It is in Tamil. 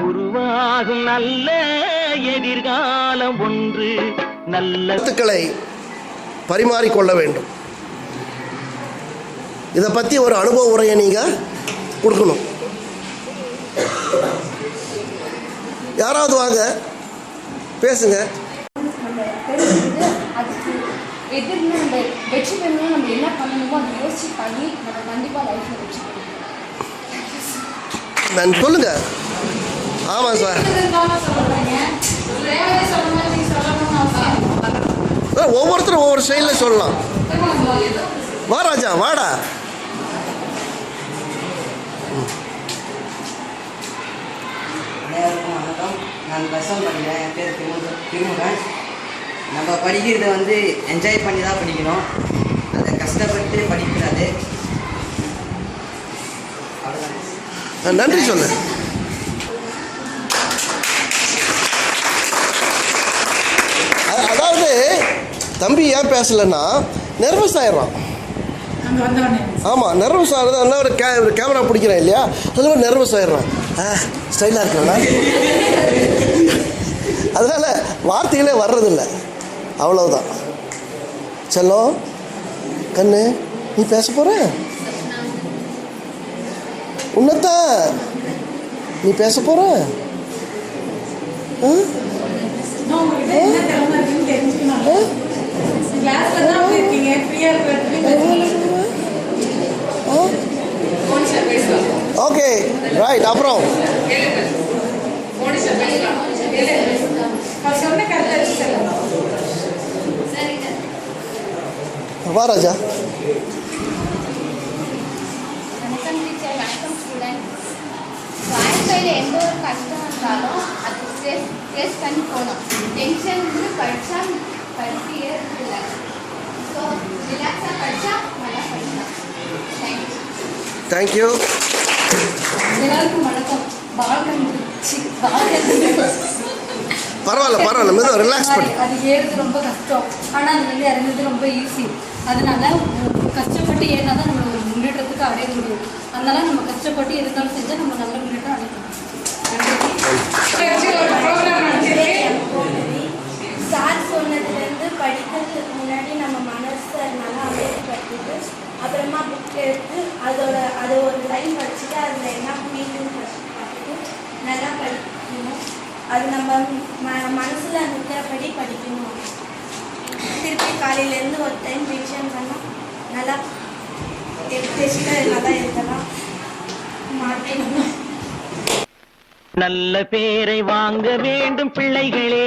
உருவாகும் நல்ல எதிர்காலம் ஒன்று நல்ல கருத்துக்களை பரிமாறிக்கொள்ள வேண்டும். இதை பற்றி ஒரு அனுபவ உரையை நீங்கள் கொடுக்கணும். யாராவது வாங்க பேசுங்க. நம்ம நம்ம வெற்றி நம்ம என்ன பண்ணணுமோ அதை யோசிச்சு பண்ணி நம்ம கண்டிப்பாக லைஃப்பில் வெற்றி பெறணும் நான் சொல்லுங்க. ஆமாம் சார். ஒவ்வொருத்தரும் ஒவ்வொரு ஸ்டைலில் சொல்லலாம். வா ராஜா வாடா. அனைவருக்கும் வணக்கம். நான் ஒன் படிக்கிறேன். என் பேர் திருமுக திருமுகன் நம்ம படிக்கிறத வந்து என்ஜாய் பண்ணி தான் படிக்கணும். அதை கஷ்டப்பட்டு படிக்கிறாது. நன்றி சொல்லு தம்பி ஏன் பேசலைன்னா நர்வஸ் ஆயிடுறான். ஆமாம் நர்வஸ் ஆகிறது அதனால ஒரு கே ஒரு கேமரா பிடிக்கிறேன் இல்லையா? அதில் நர்வஸ் ஆயிடுறான். ஆ ஸ்டைலாக இருக்கிறானா அதனால் வார்த்தைகளே வர்றதில்ல. அவ்வளவுதான். செல்லம் கண்ணு நீ பேச போகிற உன்னத்தான் நீ பேச போகிற ஆ? ஓகே ரைட் அப்புறம் வா ராஜா வணக்கம் டீச்சர் வணக்கம் ஸ்டூடெண்ட் வாழ்க்கையில் எந்த ஒரு கஷ்டம் வந்தாலும் அது ஸ்ட்ரெஸ் ஸ்ட்ரெஸ் பண்ணி போகணும் டென்ஷன் இருந்து படித்தா படிப்பே இல்லை ஸோ ரிலாக்ஸாக படித்தா நல்லா படிக்கலாம் தேங்க்யூ தேங்க்யூ எல்லாருக்கும் வணக்கம். வாழ்க்கை பரவாயில்ல பரவாயில்ல. மெதுவாக ரிலாக்ஸ் பண்ணு. அது ஏறுறது ரொம்ப கஷ்டம். ஆனால் அது வந்து இறங்குறது ரொம்ப ஈஸி அதனால கஷ்டப்பட்டு ஏறினா தான் நம்ம ஒரு முன்னேற்றத்துக்கு அடைய முடியும். அதனால நம்ம கஷ்டப்பட்டு எதுனாலும் செஞ்சால் நம்ம நல்ல முன்னேற்றம் அடையலாம். சார் அதை படிச்சுட்டு அதில் என்ன மீனிங் பார்த்துட்டு நல்லா படிக்கணும். அது நம்ம ம மனசில் நிற்கிறபடி படிக்கணும். திருப்பி காலையிலேருந்து ஒரு டைம் ரிவிஷன் பண்ணால் நல்லா டெஸ்ட்டாக நல்லா இருக்கலாம். மாட்டேன் நல்ல பேரை வாங்க வேண்டும் பிள்ளைகளே.